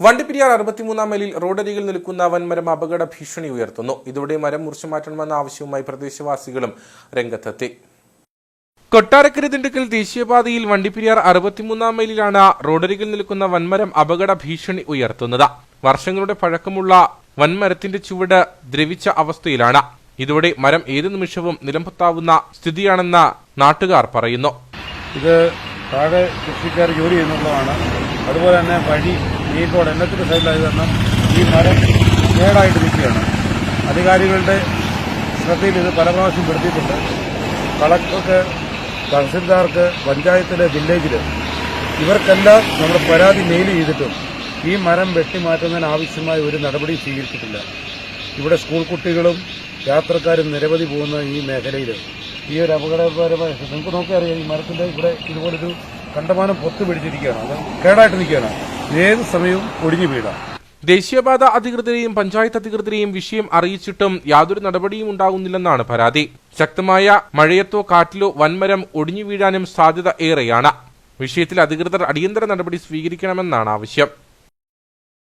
വണ്ടിപ്പെരിയാർ അറുപത്തിമൂന്നാം മൈലിൽ റോഡരികിൽ നിൽക്കുന്ന വൻമരം അപകട ഭീഷണി ഉയർത്തുന്നു. ഇതോടെ മരം മുറിച്ചു മാറ്റണമെന്ന ആവശ്യവുമായി പ്രദേശവാസികളും രംഗത്തെത്തി. കൊട്ടാരക്കര ദിണ്ടുക്കൽ ദേശീയപാതയിൽ വണ്ടിപ്പെരിയാർ അറുപത്തിമൂന്നാം മൈലിലാണ് റോഡരികിൽ നിൽക്കുന്ന വൻമരം അപകട ഭീഷണി ഉയർത്തുന്നത്. വർഷങ്ങളുടെ പഴക്കമുള്ള വൻമരത്തിന്റെ ചുവട് ദ്രവിച്ച അവസ്ഥയിലാണ്. ഇതോടെ മരം ഏത് നിമിഷവും നിലംപൊത്താവുന്ന സ്ഥിതിയാണെന്ന് നാട്ടുകാർ പറയുന്നു. ഇത് താഴെ കൃഷിക്കാർ ജോലി ചെയ്യുന്നുള്ളതാണ് അതുപോലെ തന്നെ വഴി മെയിൻ റോഡ് സൈഡിലായത് കാരണം ഈ മരം കേടായിട്ട് നിൽക്കുകയാണ്. അധികാരികളുടെ ശ്രദ്ധയിൽ ഇത് പല പ്രാവശ്യം പെടുത്തിയിട്ടുണ്ട് കളക്ടർക്ക് തഹസിൽദാർക്ക് പഞ്ചായത്തിലെ വില്ലേജിൽ ഇവർക്കെല്ലാം നമ്മൾ പരാതി മെയിൽ ചെയ്തിട്ടും ഈ മരം വെട്ടിമാറ്റുന്നതിന് ആവശ്യമായ ഒരു നടപടി സ്വീകരിച്ചിട്ടില്ല. ഇവിടെ സ്കൂൾ കുട്ടികളും യാത്രക്കാരും നിരവധി പോകുന്ന ഈ മേഖലയിൽ ഈ ഒരു അപകടപരമായ നിങ്ങൾക്ക് നോക്കിയറിയാം ഈ മരത്തിന്റെ ഇവിടെ ഇതുപോലൊരു കണ്ടമാനം പൊത്ത് പിടിച്ചിരിക്കുകയാണ്. അത് കേടായിട്ട് നിൽക്കുകയാണ്. ഏത് സമയവും ഒടിഞ്ഞു വീഴാം. ദേശീയപാത അധികൃതരെയും പഞ്ചായത്ത് അധികൃതരെയും വിഷയം അറിയിച്ചിട്ടും യാതൊരു നടപടിയും ഉണ്ടാകുന്നില്ലെന്നാണ് പരാതി. ശക്തമായ മഴയത്തോ കാറ്റിലോ വൻമരം ഒടിഞ്ഞു വീഴാനും സാധ്യത ഏറെയാണ്. വിഷയത്തിൽ അധികൃതർ അടിയന്തര നടപടി സ്വീകരിക്കണമെന്നാണ് ആവശ്യം.